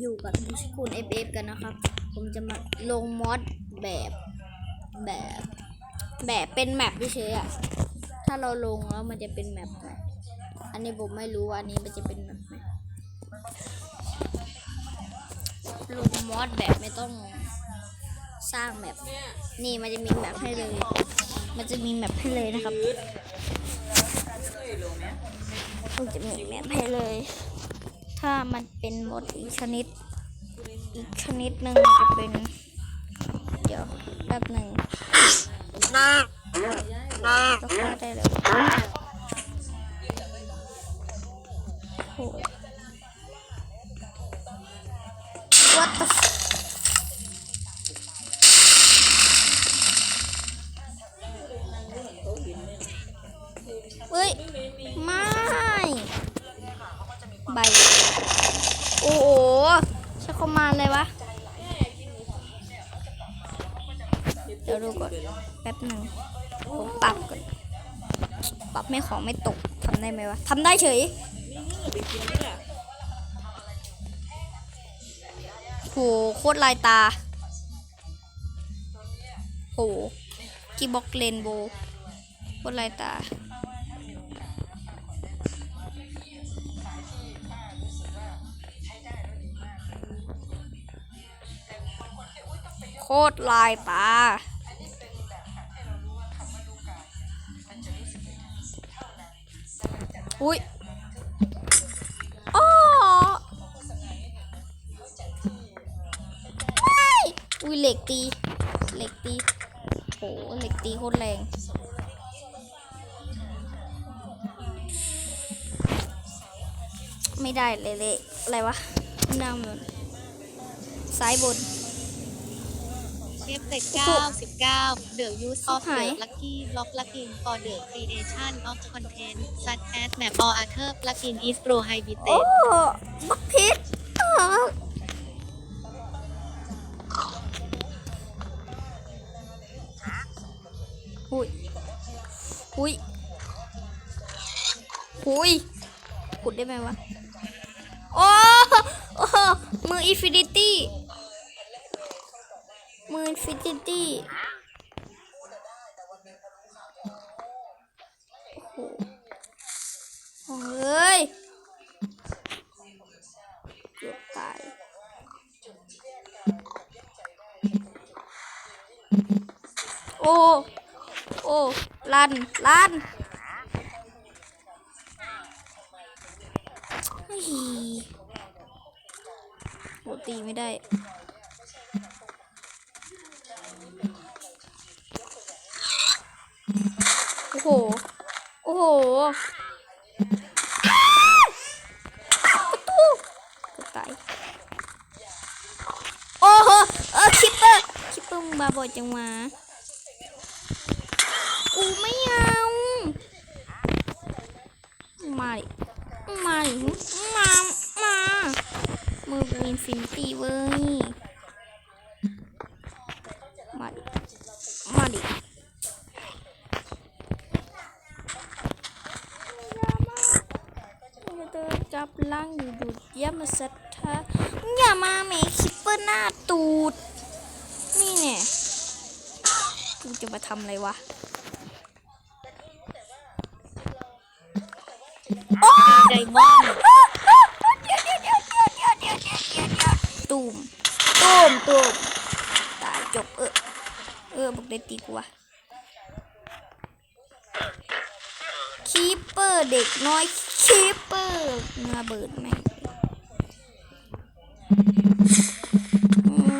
อยู่กับทุกคุณ FF กันนะครับ ผมจะมาลงมอดแบบแบบแบบเป็นแมปเฉยอะถ้าเราลงแล้วมันจะเป็นแมปไหมอันนี้ผมไม่รู้ว่าอันนี้มันจะเป็นแมปไหมลงมอดแบบไม่ต้องสร้างแมปนี่มันจะมีแมปให้เลย มันจะมีแมปให้เลยนะครับมันจะมีแมปให้เลย ถ้ามันเป็นมดอีกชนิด อีกชนิดหนึ่งจะเป็น เดี๋ยวแป๊บหนึ่งก็ฆ่าได้เลยโอ้ What the เฮ้ย ไม่ ใบ คอมมานด์เลยวะ เดี๋ยวดูก่อน แป๊บหนึ่งผมปรับก่อน ปรับไม่ของไม่ตกทำได้ไหมวะทำได้เฉยโหโคตรลายตาโหกีบ็อกเลนโบว์โคตรลายตา โคตรลายตาอุ้ยอ้อไม่อุ้ยเหล็กตีเหล็กตีโหเหล็กตีโคตรแรงไม่ได้เลยเลยอะไรวะน้ามันซ้ายบน เอฟเฟกเก้าสิบเก้า The use of หาย the lucky block plugin for the creation of content such as map or other plugin is โอ้ prohibited บักพิษอะหุยหุยหุยขุดได้ไหมวะ โอ้ โอ้ มืออินฟินิตี้มื ออินฟินิตี้โอ้โหเฮ้ยเกือบตายโอ้ โอ้ลันลันเฮ้ตีไม่ได้ โห โอ้โหตูเกือบตาย โอ้โห เออคิปเปอร์ คิปเปอร์มึงบาบอจังวะกูไม่เอา มาดิมาดิมา มา มือกูอินฟินตี้เว้ย มาดิ มาดิ อย่าเดินจับล่าง อยู่ดูดอย่ามาสัทธาอย่ามาเมคิปเปอร์หน้าตูด นี่เนี่ยกูจะมาทำอะไรวะไดมอนด์ตูมตูมตูมตายจบเออ เออบอกได้ตีกูวะคีเปอร์เด็กน้อยคีเปอร์มาเบิดแม่ง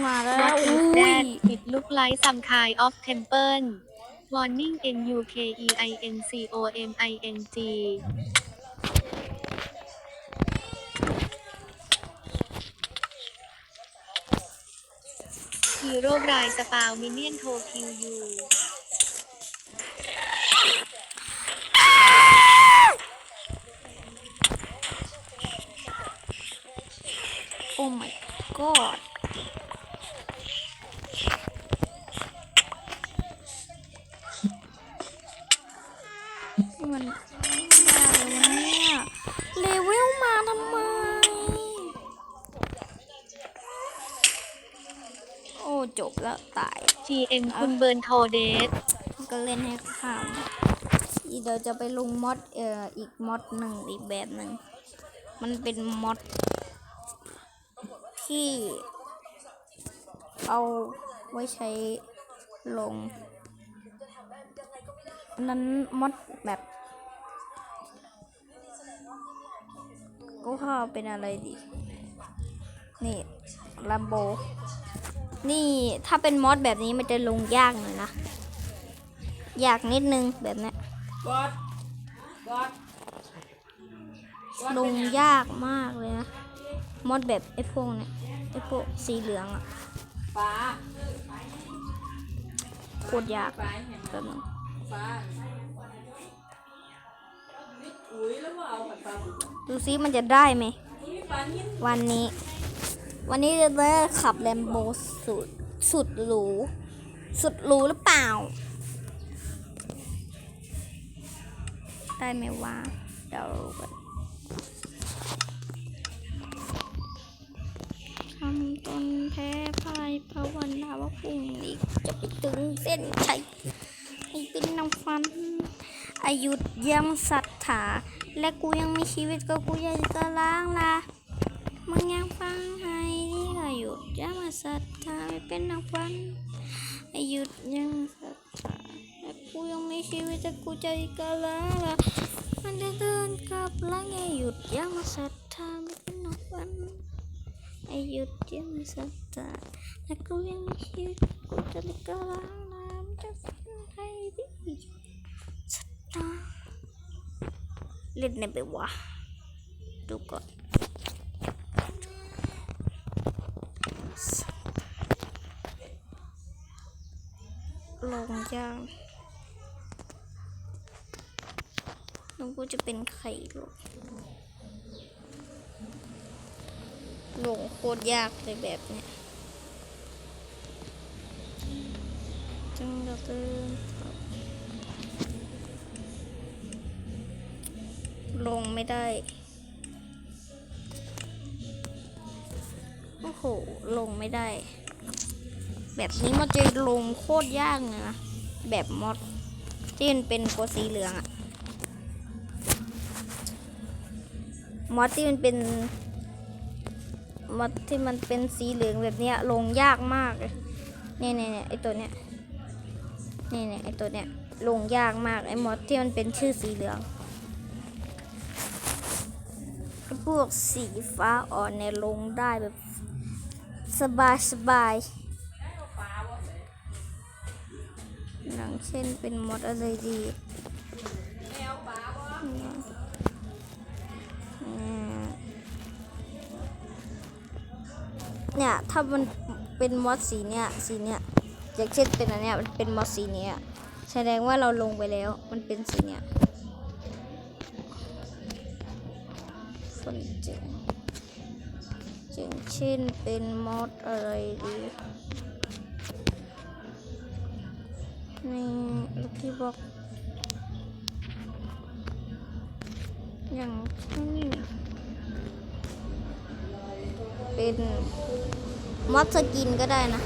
มาแล้ว อุ้ดย ดปิดลุกไลท์ซัมคายออฟเทมเพิล morning N U K E I N C O M I N G คือโรครายสปาวมินเนียนโทคิวยู จบแล้วตาย GM คุณเบิร์นโทเดสก็เล่นให้ข้ามอีเดี๋ยวจะไปลงมอดเอ่ออีกมอดหนึ่งอีกแบบหนึ่ง มันเป็นมอดที่เอาไว้ใช้ลงอันนั้นมอดแบบก็ข้าเป็นอะไรดี นี่ลัมโบ นี่ถ้าเป็นมอดแบบนี้มันจะลงยากหน่อยนะ ยากนิดนึงแบบเนี้ยบอสบอสลงยากมากเลยนะ มอดแบบไอ้พวกเนี่ยไอ้พวกสีเหลืองอะฟ้าโคตรยากฟ้าเห็นไหมแบบนึงฟ้าอุ้ยแล้วว่าเอาผัดปลาบุกดูซิมันจะได้ไหมอุ้ยปลานิ่มวันนี้ วันนี้จะได้ขับแลมโบสุดสุดหรู สุดหรูหรือเปล่า ได้ไหมวะเดี๋ยวรู้กันทำตนแพ้พายภาวนาว่าพรุ่งนี้จะไปถึงเส้นชัยให้เป็นนางฟันอายุยังศรัทธาและกูยังมีชีวิตก็กูยากจะล้างลามึ ศรัทธาไม่เป็นนักฟันหยุดยังศรัทธาและกูยังมีชีวิตแต่กูใจก็ล้าละมันจะเดินกลับหลังให้หยุดย่ามาศรัทธาไม่เป็นนักฟันให้หยุดย่ามาศรัทธาและกูยังมีชีวิตกูจะกล้าละมันจะฟังให้ดีศรัทธาเล่นในไปวะดูก่อน ลงย่าง น้องกูจะเป็นไข่ลงลงโคตรยากเลยแบบเนี้ยจังเราเติมลงไม่ได้ โอ้โห ลงไม่ได้ แบบนี้มันจะลงโคตรยากเลยนะ แบบมอดที่มันเป็นตัวสีเหลืองอะ มอดที่มันเป็นมอดที่มันเป็นสีเหลืองแบบเนี้ยลงยากมากเลยเนี่ยเนี่ยไอตัวเนี้ยเนี่ยเนี่ยไอตัวเนี้ยลงยากมากไอมอดที่มันเป็นชื่อสีเหลืองพวกสีฟ้าอ่อนเนี่ยลงได้แบบสบายสบายอย่างเช่นเป็นมดอะไรดี เนี่ยถ้ามันเป็นมอสสีเนี่ยสีเนี่ยอย่างเช่นเป็นอันเนี้ยมันเป็นมอสสีเนี้ยแสดงว่าเราลงไปแล้วมันเป็นสีเนี่ยคนเจ๋งอย่างเช่นเป็นมอสอะไรดีนี่ลูกที่บอกอย่างเช่นเป็น มอสสกินก็ได้นะ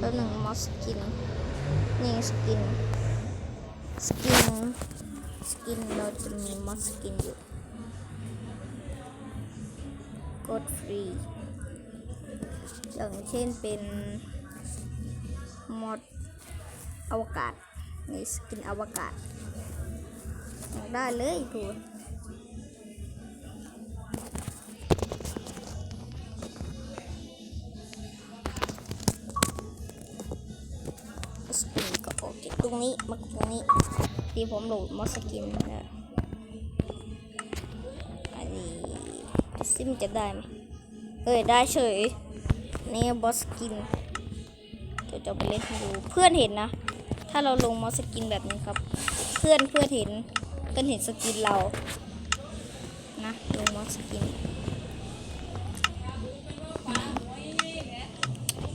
ตัวหนึ่งมอสสกิน นี่สกิน สกิน สกินเราจะมีมอสสกินอยู่กดฟรี อย่างเช่นเป็นมอดอวกาศนี่สกินอวกาศ ได้เลยดู สกินก็ออกจากตรงนี้มาตรงนี้ที่ผมโหลดมอสกินนะอันนี้ซิมจะได้ไหมเอ้ยได้เฉยนี่บอสกินเดี๋ยวจะไปเล่นให้ดูเพื่อนเห็นนะ ถ้าเราลงมอสกินแบบนี้ครับ เพื่อนเพื่อนเห็นเพื่อนเห็นสกินเรานะลงมอสกิน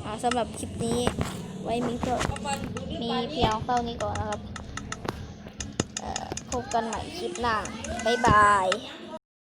อ่าสำหรับคลิปนี้ ไว้มีเพื่อมีเพียงเท่านี้ก่อนนะครับเอ่อพบกันใหม่คลิปหน้า บ๊ายบาย